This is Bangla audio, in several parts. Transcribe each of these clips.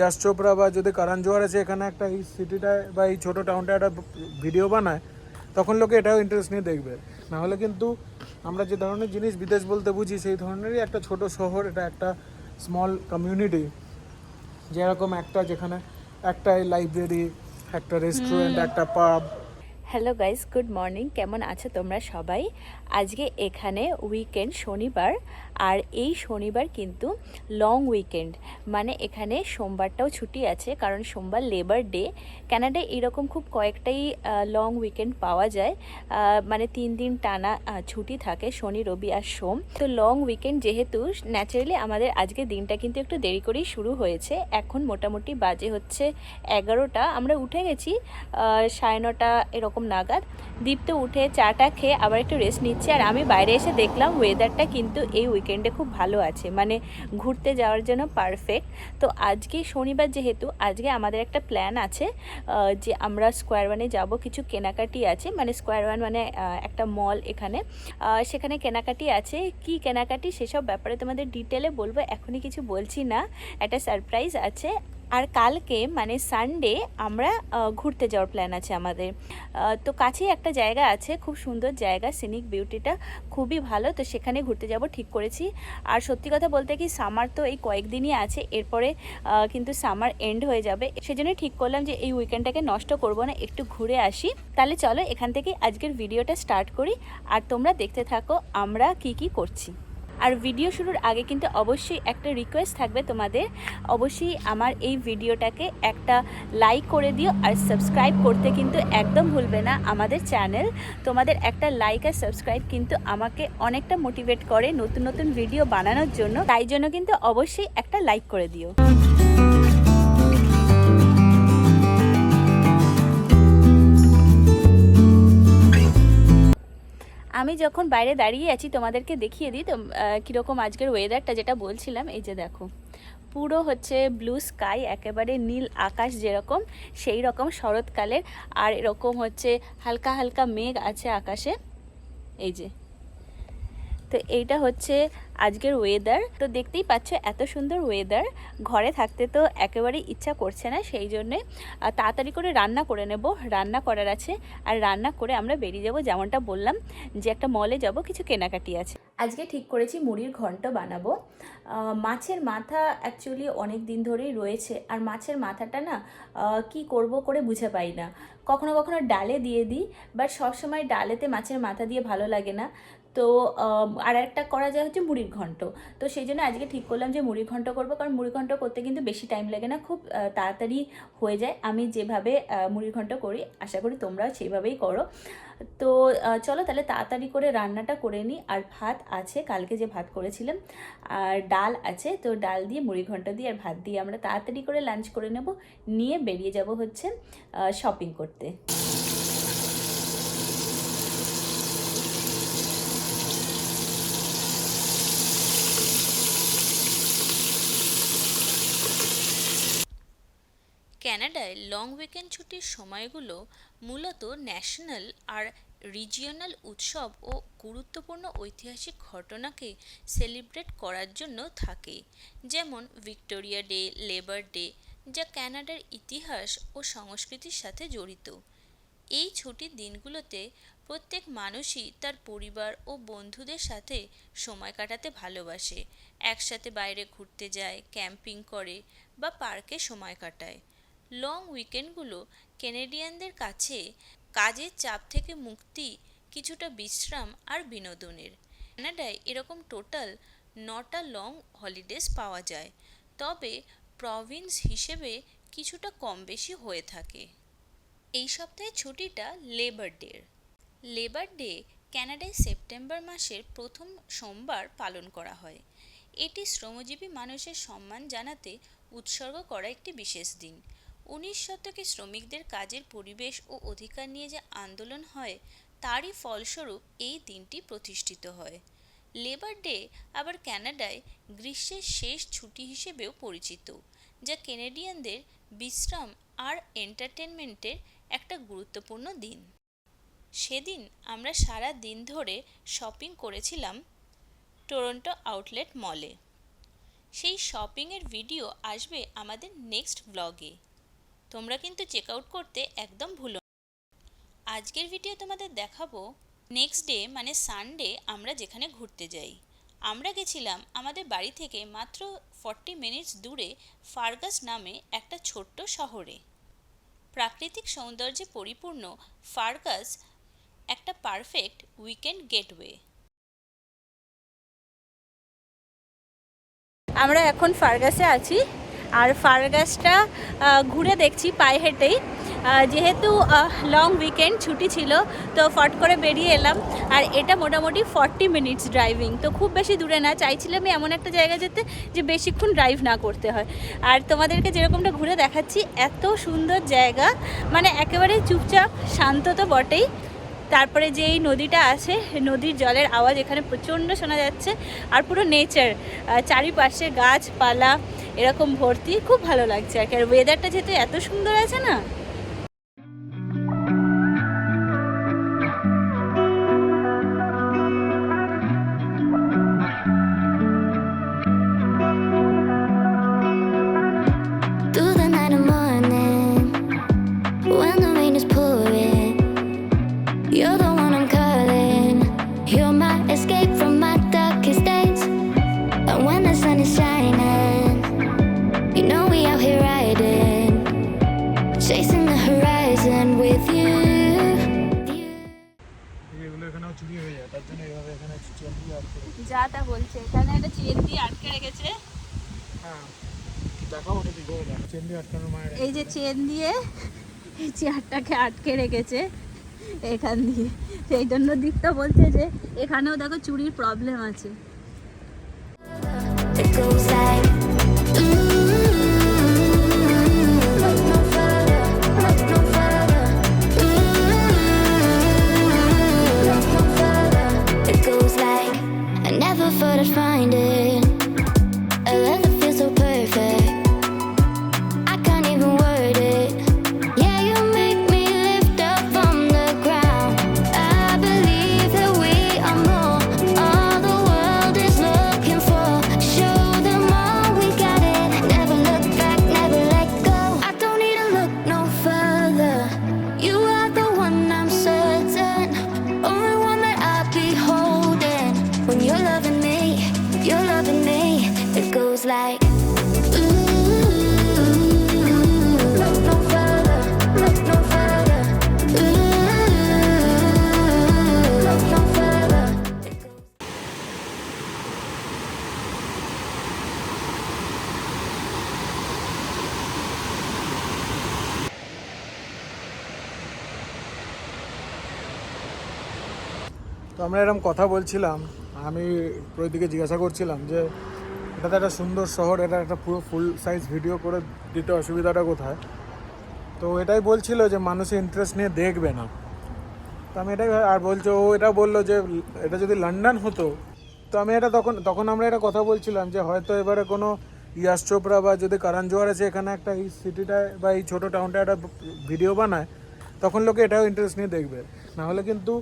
ইয়াশ চোপড়া বা যদি কারণ জোয়ার আছে এখানে একটা এই সিটিটায় বা এই ছোটো টাউনটা একটা ভিডিও বানায় তখন লোকে এটাও ইন্টারেস্ট নিয়ে দেখবে। নাহলে কিন্তু আমরা যে ধরনের জিনিস বিদেশ বলতে বুঝি সেই ধরনেরই একটা ছোট শহর এটা একটা স্মল কমিউনিটি যেরকম একটা যেখানে একটা লাইব্রেরি একটা রেস্টুরেন্ট একটা পাব হ্যালো গাইস গুড মর্নিং কেমন আছো তোমরা সবাই? আজকে এখানে উইকেন্ড শনিবার, আর এই শনিবার কিন্তু লং উইকেন্ড মানে এখানে সোমবারটাও ছুটি আছে, কারণ সোমবার লেবার ডে কানাডায় এরকম খুব কয়েকটাই লং উইকেন্ড পাওয়া যায়। মানে তিন দিন টানা ছুটি থাকে শনি, রবি আর সোম। তো লং উইকেন্ড যেহেতু ন্যাচারালি আমাদের আজকে দিনটা কিন্তু একটু দেরি করেই শুরু হয়েছে। এখন মোটামুটি বাজে হচ্ছে এগারোটা। আমরা উঠে গেছি সাড়ে নটা এরকম নাগাদ। দীপ্ত উঠে চাটা খেয়ে আবার একটু রেস্ট নিচ্ছে আর আমি বাইরে এসে দেখলাম ওয়েদারটা কিন্তু এই উইকেন্ডে খুব ভালো আছে। মানে ঘুরতে যাওয়ার জন্য পারফেক্ট তো আজকে শনিবার যেহেতু, আজকে আমাদের একটা প্ল্যান আছে যে আমরা স্কোয়ার ওয়ানে যাব। কিছু কেনাকাটি আছে মানে স্কোয়ার ওয়ান মানে একটা মল এখানে। সেখানে কেনাকাটি আছে। কি কেনাকাটি সেসব ব্যাপারে তোমাদের ডিটেলে বলব, এখনই কিছু বলছি না। একটা সারপ্রাইজ আছে। আর কালকে মানে সানডে আমরা ঘুরতে যাওয়ার প্ল্যান আছে আমাদের। তো কাছেই একটা জায়গা আছে, খুব সুন্দর জায়গা সিনিক বিউটিটা খুবই ভালো, তো সেখানে ঘুরতে যাব, ঠিক করেছি। আর সত্যি কথা বলতে কি সামার তো এই কয়েকদিনই আছে, এরপরে কিন্তু সামার এন্ড হয়ে যাবে। সেজন্যই ঠিক করলাম যে এই উইকেন্ডটাকে নষ্ট করব না, একটু ঘুরে আসি। তাহলে চলো, এখান থেকে আজকের ভিডিওটা স্টার্ট করি, আর তোমরা দেখতে থাকো, আমরা কি কি করছি। আর ভিডিও শুরুর আগে কিন্তু অবশ্যই একটা রিকোয়েস্ট থাকবে তোমাদের। অবশ্যই আমার এই ভিডিওটাকে একটা লাইক করে দিও আর সাবস্ক্রাইব করতে কিন্তু একদম ভুলবে না আমাদের চ্যানেল তোমাদের একটা লাইক আর সাবস্ক্রাইব কিন্তু আমাকে অনেকটা মোটিভেট করে নতুন নতুন ভিডিও বানানোর জন্য। তাই জন্য কিন্তু অবশ্যই একটা লাইক করে দিও। আমি যখন বাইরে দাঁড়িয়ে আছি, তোমাদেরকে দেখিয়ে দিই, তো কীরকম আজকের ওয়েদারটা যেটা বলছিলাম, এই যে দেখো। পুরো হচ্ছে ব্লু স্কাই একেবারে নীল আকাশ যেরকম, সেই রকম শরৎকালের, আর এরকম হচ্ছে হালকা হালকা মেঘ আছে আকাশে। এই যে তো এইটা হচ্ছে আজকের ওয়েদার তো দেখতেই পাচ্ছ এত সুন্দর ওয়েদার ঘরে থাকতে তো একেবারেই ইচ্ছা করছে না, সেই জন্যে তাড়াতাড়ি করে রান্না করে নেব। রান্না করার আছে, আর রান্না করে আমরা বেরিয়ে যাব যেমনটা বললাম, যে একটা মলে যাব, কিছু কেনাকাটি আছে। আজকে ঠিক করেছি মুড়ির ঘন্ট বানাবো। মাছের মাথা অ্যাকচুয়ালি অনেক দিন ধরেই রয়েছে, আর মাছের মাথাটা না কি করব করে বুঝে পাই না। কখনো কখনো ডালে দিয়ে দিই বাট সবসময় ডালেতে মাছের মাথা দিয়ে ভালো লাগে না। তো আর একটা করা যায় হচ্ছে মুড়ির ঘন্ট। তো সেই জন্য আজকে ঠিক করলাম যে মুড়ি ঘন্ট করব কারণ মুড়ি ঘন্ট করতে কিন্তু বেশি টাইম লাগে না খুব তাড়াতাড়ি হয়ে যায়। আমি যেভাবে আহ, মুড়ি ঘন্ট করি আশা করি তোমরাও সেইভাবেই করো। তো চলো তাহলে তাড়াতাড়ি করে রান্নাটা করে নিই। আর ভাত আছে কালকে যে ভাত করেছিলাম আর ডাল আছে তো ডাল দিয়ে মুড়ি ঘন্ট দিয়ে আর ভাত দিয়ে আমরা তাড়াতাড়ি করে লাঞ্চ করে নেব। নিয়ে বেরিয়ে যাব হচ্ছে শপিং করতে ক্যানাডায় লং উইকেন্ড ছুটির সময়গুলো মূলত ন্যাশনাল আর রিজিয়নাল উৎসব ও গুরুত্বপূর্ণ ঐতিহাসিক ঘটনাকে সেলিব্রেট করার জন্য থাকে। যেমন ভিক্টোরিয়া ডে, লেবার ডে, যা কানাডার ইতিহাস ও সংস্কৃতির সাথে জড়িত। এই ছুটির দিনগুলোতে প্রত্যেক মানুষই তার পরিবার ও বন্ধুদের সাথে সময় কাটাতে ভালোবাসে। একসাথে বাইরে ঘুরতে যায়, ক্যাম্পিং করে বা পার্কে সময় কাটায়। লং উইকেন্ডগুলো কেনেডিয়ানদের কাছে কাজের চাপ থেকে মুক্তি, কিছুটা বিশ্রাম আর বিনোদনের। কানাডায় এরকম টোটাল নটা লং হলিডেজ পাওয়া যায়। তবে প্রভিন্স হিসেবে কিছুটা কম বেশি হয়ে থাকে। এই সপ্তাহে ছুটিটা লেবার ডের লেবার ডে কানাডায় সেপ্টেম্বর মাসের প্রথম সোমবার পালন করা হয়। এটি শ্রমজীবী মানুষের সম্মান জানাতে উৎসর্গ করা একটি বিশেষ দিন। উনিশ শতকে শ্রমিকদের কাজের পরিবেশ ও অধিকার নিয়ে যে আন্দোলন হয়, তারই ফলস্বরূপ এই দিনটি প্রতিষ্ঠিত হয়। লেবার ডে আবার কানাডায় গ্রীষ্মের শেষ ছুটি হিসেবেও পরিচিত, যা কেনেডিয়ানদের বিশ্রাম আর এন্টারটেনমেন্টের একটা গুরুত্বপূর্ণ দিন। সেদিন আমরা সারা দিন ধরে শপিং করেছিলাম টরন্টো আউটলেট মলে। সেই শপিংয়ের ভিডিও আসবে আমাদের নেক্সট ব্লগে। তোমরা কিন্তু চেক আউট করতে একদম ভুলো। আজকের ভিডিও তোমাদের দেখাবো নেক্সট ডে মানে সানডে আমরা যেখানে ঘুরতে যাই। আমরা গেছিলাম আমাদের বাড়ি থেকে মাত্র ফর্টি মিনিটস দূরে ফার্গাস নামে একটা ছোট্ট শহরে। প্রাকৃতিক সৌন্দর্যে পরিপূর্ণ ফার্গাস একটা পারফেক্ট উইকেন্ড গেটওয়ে আমরা এখন ফার্গাসে আছি। আর ফার্গাসটা আহ, ঘুরে দেখছি পায়ে হেঁটেই। যেহেতু লং উইকেন্ড ছুটি ছিল তো ফট করে বেরিয়ে এলাম। আর এটা মোটামুটি ফর্টি মিনিটস ড্রাইভিং তো খুব বেশি দূরে না। চাইছিলাম এমন একটা জায়গা যেতে যে বেশিক্ষণ ড্রাইভ না করতে হয়। আর তোমাদেরকে যেরকমটা ঘুরে দেখাচ্ছি এত সুন্দর জায়গা মানে একেবারে চুপচাপ শান্ত তো বটেই। তারপরে যে এই নদীটা আছে, নদীর জলের আওয়াজ এখানে প্রচণ্ড শোনা যাচ্ছে আর পুরো নেচার চারিপাশে গাছপালা এরকম ভর্তি, খুব ভালো লাগছে আর কি। আর ওয়েদারটা যেহেতু এত সুন্দর আছে না তা বলছে। এখানে একটা চেন দিয়ে আটকে রেখেছে। হ্যাঁ এই যে চেন দিয়ে এই চেয়ারটাকে আটকে রেখেছে এখান দিয়ে। সেই জন্য দিকটা বলছে যে এখানেও দেখো চুরির প্রবলেম আছে। আমরা এরকম কথা বলছিলাম, আমি প্রদীকে জিজ্ঞাসা করছিলাম যে, এটা তো একটা সুন্দর শহর, এটা একটা পুরো ফুল সাইজ ভিডিও করে দিতে অসুবিধাটা কোথায়? তো এটাই বলছিল যে, মানুষের ইন্টারেস্ট নিয়ে দেখবে না। তো আমি এটাই আর বলছে, ও এটা বলল যে, এটা যদি লন্ডন হতো, তো আমি এটা তখন তখন আমরা এটা কথা বলছিলাম যে, হয়তো এবারে কোনো ইয়াশ চোপড়া বা যদি কারণ জোয়ার আছে, এখানে একটা এই সিটিটায় বা এই ছোটো টাউনটা একটা ভিডিও বানায়, তখন লোকে এটাও ইন্টারেস্ট নিয়ে দেখবে। না হলে কিন্তু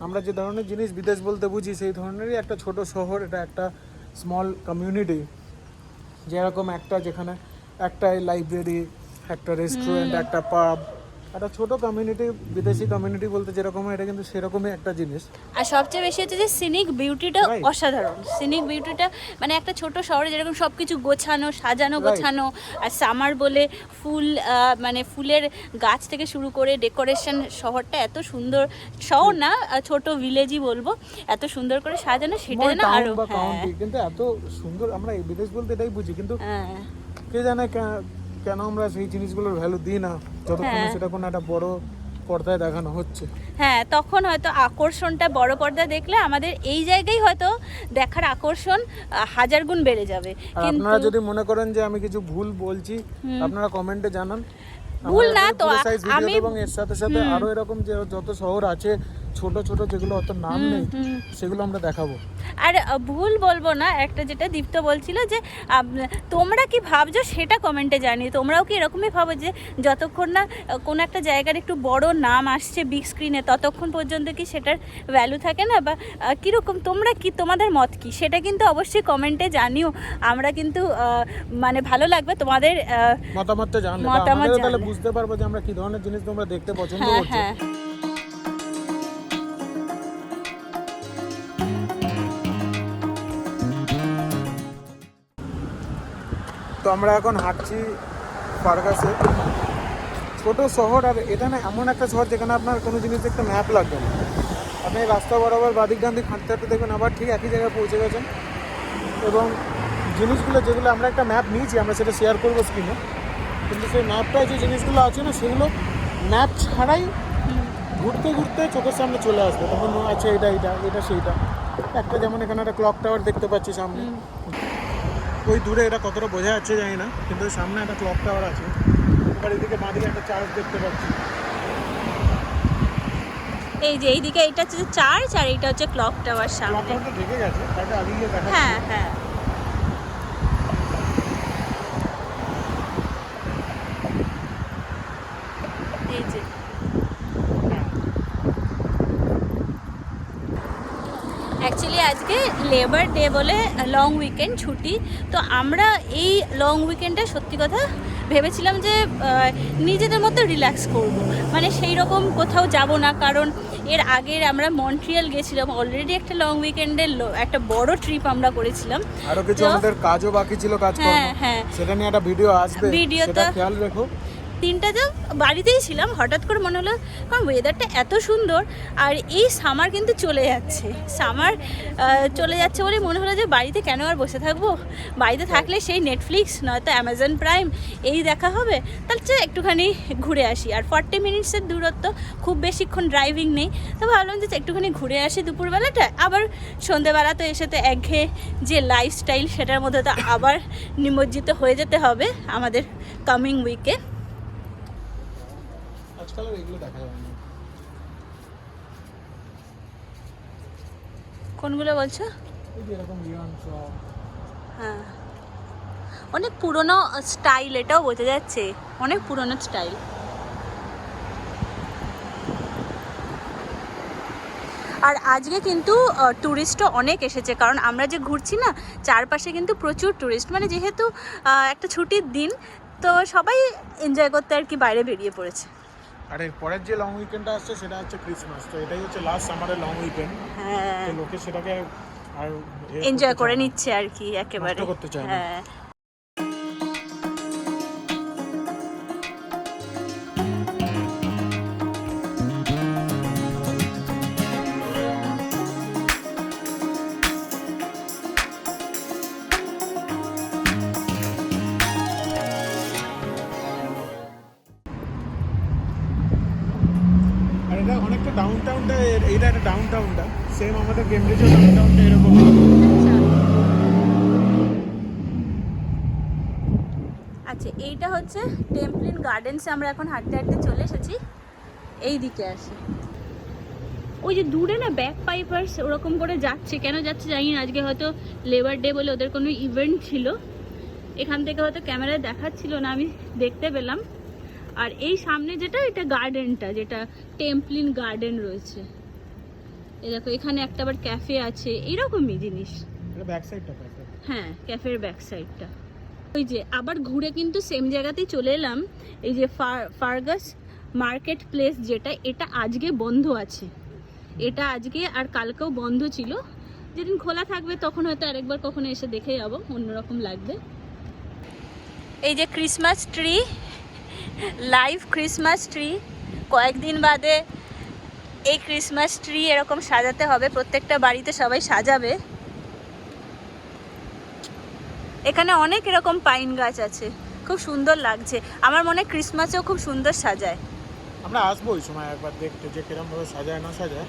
আমরা যে ধরনের জিনিস বিদেশ বলতে বুঝি সেই ধরনেরই একটা ছোট শহর এটা একটা স্মল কমিউনিটি যেরকম একটা যেখানে একটাই লাইব্রেরি একটা রেস্টুরেন্ট একটা পাব একটা ছোট কমিউনিটি বিদেশি কমিউনিটি বলতে যেরকম এটা কিন্তু সেরকমই একটা জিনিস। আর সবচেয়ে বেশি হচ্ছে যে সিনিক বিউটিটা অসাধারণ। সিনিক বিউটিটা মানে একটা ছোট শহরে যেরকম সব কিছু গোছানো সাজানো গোছানো আর সামার বলে ফুল মানে ফুলের গাছ থেকে শুরু করে ডেকোরেশন শহরটা এত সুন্দর। শহর না ছোট ভিলেজই বলব এত সুন্দর করে সাজানো সেটা যেন আরও হ্যাঁ। কিন্তু এত সুন্দর আমরা বিদেশ বলতে এটাই বুঝি কিন্তু হ্যাঁ। কে জানে কেন আমরা সেই জিনিসগুলোর ভ্যালু দিই না? যতক্ষণ হ্যাঁ। সেটা কোনো একটা বড় পর্দায় দেখানো হচ্ছে। হ্যাঁ তখন হয়তো আকর্ষণটা বড় পর্দা দেখলে আমাদের এই জায়গায় হয়তো দেখার আকর্ষণ হাজার গুণ বেড়ে যাবে। আপনারা যদি মনে করেন যে আমি কিছু ভুল বলছি আপনারা কমেন্টে জানান। ভুল না তো, আমি- এবং এর সাথে সাথে আরও এরকম যে যত শহর আছে ছোট ছোট যেগুলো অত নাম নেই সেগুলো আমরা দেখাবো। আর ভুল বলব না একটা যেটা দীপ্ত বলছিল যে তোমরা কি ভাবছ সেটা কমেন্টে জানিয়ে তোমরাও কি এরকমই ভাবো যে যতক্ষণ না কোনো একটা জায়গার একটু বড় নাম আসছে বিগ স্ক্রিনে ততক্ষণ পর্যন্ত কি সেটার ভ্যালু থাকে না? বা কীরকম তোমরা কি তোমাদের মত কি? সেটা কিন্তু অবশ্যই কমেন্টে জানিও। আমরা কিন্তু মানে ভালো লাগবে তোমাদের মতামতটা জানলে মতামত। বুঝতে পারব যে আমরা কি ধরনের জিনিস তোমরা দেখতে পছন্দ হ্যাঁ করছ। আমরা এখন হাঁটছি ফার্গাসে ছোট শহর, আর এটা না এমন একটা শহর যেখানে আপনার কোনো জিনিস একটা ম্যাপ লাগবে না। আপনি রাস্তা বরাবর বাদিক ডান দিক হাঁটতে হাঁটতে দেখবেন আবার ঠিক একই জায়গায় পৌঁছে গেছেন। এবং জিনিসগুলো যেগুলো আমরা একটা ম্যাপ নিয়েছি, আমরা সেটা শেয়ার করব স্ক্রিনে কিন্তু সেই ম্যাপটায় যে জিনিসগুলো আছে না, সেগুলো ম্যাপ ছাড়াই ঘুরতে ঘুরতে চোখের সামনে চলে আসবে। তখন আছে এটা এটা এটা, সেইটা। একটা যেমন এখানে একটা ক্লক টাওয়ার দেখতে পাচ্ছি সামনে। ওই দূরে এটা কতটা বোঝা যাচ্ছে জানি না কিন্তু সামনে একটা ক্লক টাওয়ার আছে। এবার এদিকে বাঁদিকে একটা চার্চ দেখতে পাচ্ছি। এই যে এইদিকে এটা হচ্ছে চার্চ আর এটা হচ্ছে ক্লক টাওয়ার সামনে। ক্লক টাওয়ার তো ঢেকে গেছে তাকে আগে গিয়ে দেখা হ্যাঁ হ্যাঁ এই যে অ্যাকচুয়ালি আজকে লেবার ডে বলে লং উইকেন্ড ছুটি তো আমরা এই লং উইকেন্ডে সত্যি কথা ভেবেছিলাম যে নিজেদের মতো রিল্যাক্স করব। মানে সেই রকম কোথাও যাব না কারণ এর আগের আমরা মন্ট্রিয়াল গেছিলাম অলরেডি একটা লং উইকেন্ডের একটা বড় ট্রিপ আমরা করেছিলাম আরও কিছু আমাদের কাজও বাকি ছিল কাজ হ্যাঁ, হ্যাঁ। সেটা নিয়ে একটা ভিডিও আসবে ভিডিওটা- খেয়াল রেখো তিনটা যা বাড়িতেই ছিলাম, হঠাৎ করে মনে হলো, কারণ ওয়েদারটা এত সুন্দর আর এই সামার কিন্তু চলে যাচ্ছে। সামার চলে যাচ্ছে বলে মনে হলো যে বাড়িতে কেন আর বসে থাকব? বাড়িতে থাকলে সেই নেটফ্লিক্স নয়তো অ্যামাজন প্রাইম এই দেখা হবে। তাহলে চল একটুখানি ঘুরে আসি। আর ফর্টি মিনিটসের দূরত্ব, খুব বেশিক্ষণ ড্রাইভিং নেই। তো ভাবলাম যে একটুখানি ঘুরে আসি দুপুরবেলাটা। আবার সন্ধেবেলা তো এসে তো একঘেয়ে যে লাইফস্টাইল সেটার মধ্যে তো আবার নিমজ্জিত হয়ে যেতে হবে আমাদের কামিং উইকে আর এগুলো দেখা যায় না। কোনগুলো বলছো? এরকম হ্যাঁ। অনেক পুরনো স্টাইল এটাও বোঝা যাচ্ছে। অনেক পুরনো স্টাইল আর আজকে কিন্তু ট্যুরিস্টও অনেক এসেছে। কারণ আমরা যে ঘুরছি না চারপাশে কিন্তু প্রচুর ট্যুরিস্ট মানে যেহেতু একটা ছুটির দিন তো সবাই এনজয় করতে আর কি বাইরে বেরিয়ে পড়েছে। আর এর পরের যে লং উইকেন্ডটা আসছে সেটা হচ্ছে ক্রিসমাস তো এটাই হচ্ছে লাস্ট সামারের লং উইকেন্ড হ্যাঁ। লোকে সেটাকে আর এনজয় করে নিচ্ছে আর কি একেবারে। করতে চায় হ্যাঁ। কেমব্রিজের এরকম আচ্ছা এইটা হচ্ছে টেম্পলিন গার্ডেন্সে আমরা এখন হাঁটতে হাঁটতে চলে এসেছি। এই দিকে আসি। ওই যে দূরে না ব্যাক পাইপার্স ওরকম করে যাচ্ছে। কেন যাচ্ছে জানি না আজকে হয়তো লেবার ডে বলে ওদের কোনো ইভেন্ট ছিল। এখান থেকে হয়তো ক্যামেরায় দেখাচ্ছিল না আমি দেখতে পেলাম। আর এই সামনে যেটা এটা গার্ডেনটা যেটা টেম্পলিন গার্ডেন রয়েছে। এ দেখো এখানে একটা আবার ক্যাফে আছে এইরকমই জিনিস। ব্যাক সাইডটা হ্যাঁ ক্যাফের ব্যাক সাইডটা ওই যে আবার ঘুরে কিন্তু সেম জায়গাতেই চলে এলাম এই যে ফার- ফার্গাস মার্কেট প্লেস যেটা এটা আজকে বন্ধ আছে। এটা আজকে আর কালকেও বন্ধ ছিল। যেদিন খোলা থাকবে তখন হয়তো আরেকবার কখনো এসে দেখে যাব অন্যরকম লাগবে। এই যে Christmas tree live Christmas tree কয়েকদিন বাদে এই ক্রিসমাস ট্রি এরকম সাজাতে হবে প্রত্যেকটা বাড়িতে সবাই সাজাবে। এখানে অনেক এরকম পাইন গাছ আছে খুব সুন্দর লাগছে। আমার মনে ক্রিসমাসেও খুব সুন্দর সাজায়। আমরা আসব ওই সময় একবার দেখতে যে কিরম ভাবে সাজায় না সাজায়।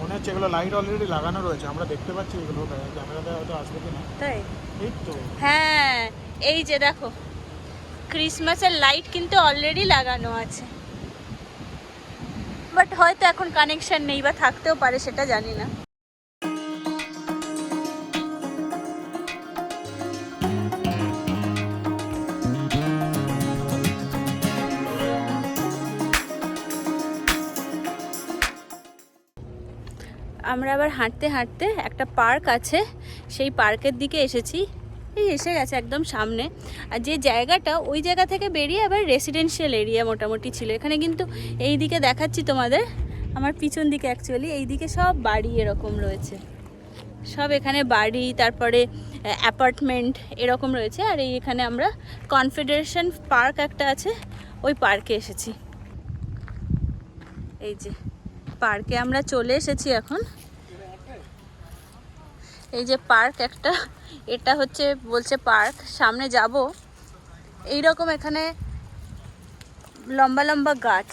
মনে হচ্ছে এগুলো লাইট অলরেডি লাগানো রয়েছে আমরা দেখতে পাচ্ছি এগুলো ক্যামেরাতে হয়তো আসবে কিনা। তাই? এই তো। হ্যাঁ এই যে দেখো ক্রিসমাসের লাইট কিন্তু অলরেডি লাগানো আছে। বাট হয়তো এখন কানেকশন নেই বা থাকতেও পারে, সেটা জানি না। আমরা আবার হাঁটতে হাঁটতে একটা পার্ক আছে, সেই পার্কের দিকে এসেছি। এই এসে গেছে একদম সামনে। আর যে জায়গাটা, ওই জায়গা থেকে বেরিয়ে আবার রেসিডেন্সিয়াল এরিয়া মোটামুটি ছিল। এখানে কিন্তু এই দিকে দেখাচ্ছি তোমাদের। আমার পিছন দিকে অ্যাকচুয়ালি এই দিকে সব বাড়ি এরকম রয়েছে। সব এখানে বাড়ি, তারপরে অ্যাপার্টমেন্ট এরকম রয়েছে। আর এই এখানে আমরা কনফেডারেশন পার্ক একটা আছে, ওই পার্কে এসেছি। এই যে পার্কে আমরা চলে এসেছি এখন। এই যে পার্ক একটা এটা হচ্ছে বলছে পার্ক, সামনে যাব। এই রকম এখানে লম্বা লম্বা গাছ।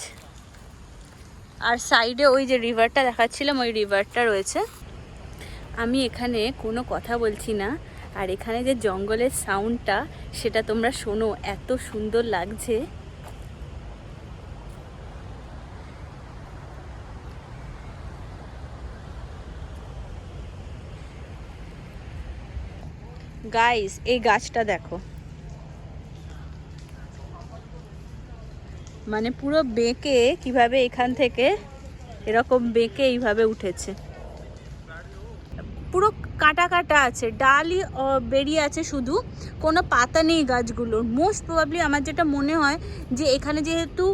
আর সাইডে ওই যে রিভারটা দেখাচ্ছিলাম, ওই রিভারটা রয়েছে। আমি এখানে কোনো কথা বলছি না। আর এখানে যে জঙ্গলের সাউন্ডটা সেটা তোমরা শোনো, এত সুন্দর লাগছে। গাইস এই গাছটা দেখো। মানে পুরো বেঁকে কীভাবে এখান থেকে এরকম বেঁকে এইভাবে উঠেছে। পুরো কাটা কাটা আছে, ডালই বেরিয়ে আছে শুধু। কোনো পাতা নেই গাছগুলোর। মোস্ট প্রবাবলি আমার যেটা মনে হয় যে এখানে যেহেতু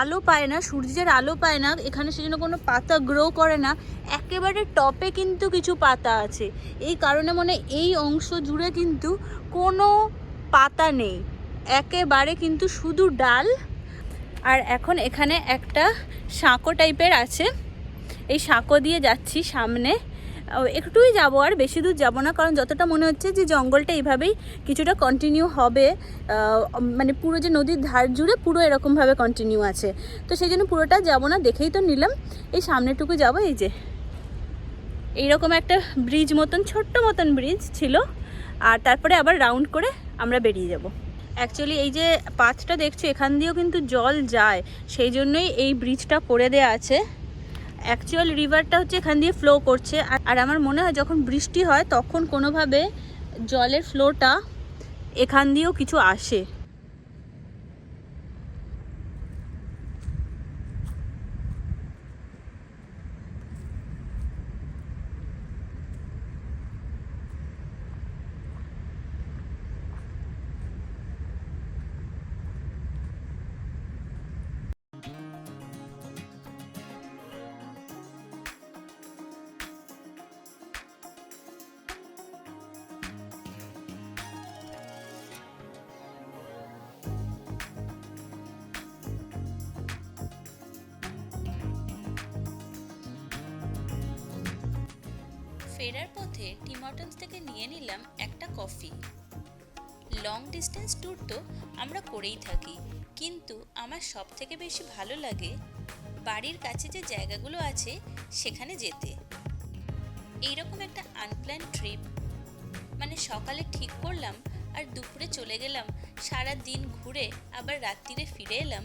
আলো পায় না, সূর্যের আলো পায় না, এখানে সেজন্য কোনো পাতা গ্রো করে না, একেবারে টপে কিন্তু কিছু পাতা আছে। এই কারণে মনে এই অংশ জুড়ে কিন্তু কোনো পাতা নেই। একেবারে কিন্তু শুধু ডাল। আর এখন এখানে একটা সাঁকো টাইপের আছে। এই সাঁকো দিয়ে যাচ্ছি সামনে। একটুই যাব আর বেশি দূর যাব না, কারণ যতটা মনে হচ্ছে যে জঙ্গলটা এইভাবেই কিছুটা কন্টিনিউ হবে মানে পুরো যে নদীর ধার জুড়ে পুরো এরকমভাবে কন্টিনিউ আছে। তো সেই জন্য পুরোটা যাব না, দেখেই তো নিলাম। এই সামনেটুকু যাব, এই যে। এইরকম একটা ব্রিজ মতন, ছোট্ট মতন ব্রিজ ছিল। আর তারপরে আবার রাউন্ড করে আমরা বেরিয়ে যাব। অ্যাকচুয়ালি এই যে পাথটা দেখছ, এখান দিয়েও কিন্তু জল যায়। সেই জন্যই এই ব্রিজটা করে দেয়া আছে। অ্যাকচুয়াল রিভারটা হচ্ছে এখান দিয়ে ফ্লো করছে। আর- আমার মনে হয় যখন বৃষ্টি হয়, তখন কোনোভাবে জলের ফ্লোটা এখান দিয়েও কিছু আসে। ফেরার পথে টিমটন্স থেকে নিয়ে নিলাম একটা কফি। লং ডিস্টেন্স ট্যুর তো আমরা করেই থাকি, কিন্তু আমার সব থেকে বেশি ভালো লাগে বাড়ির কাছে যে জায়গাগুলো আছে সেখানে যেতে। এইরকম একটা আনপ্ল্যান ট্রিপ মানে সকালে ঠিক করলাম আর দুপুরে চলে গেলাম, সারা দিন ঘুরে আবার রাত্রিরে ফিরে এলাম।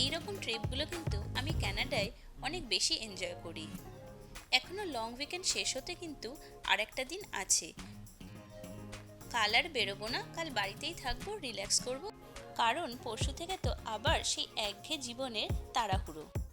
এই রকম ট্রিপগুলো কিন্তু আমি কানাডায় অনেক বেশি এনজয় করি। এখনও লং উইকেন্ড শেষ হতে কিন্তু আর একটা দিন আছে। কাল আর বেরোবো না, কাল বাড়িতেই থাকব রিল্যাক্স করব। কারণ পরশু থেকে তো আবার সেই একঘে জীবনের তাড়াহুড়ো।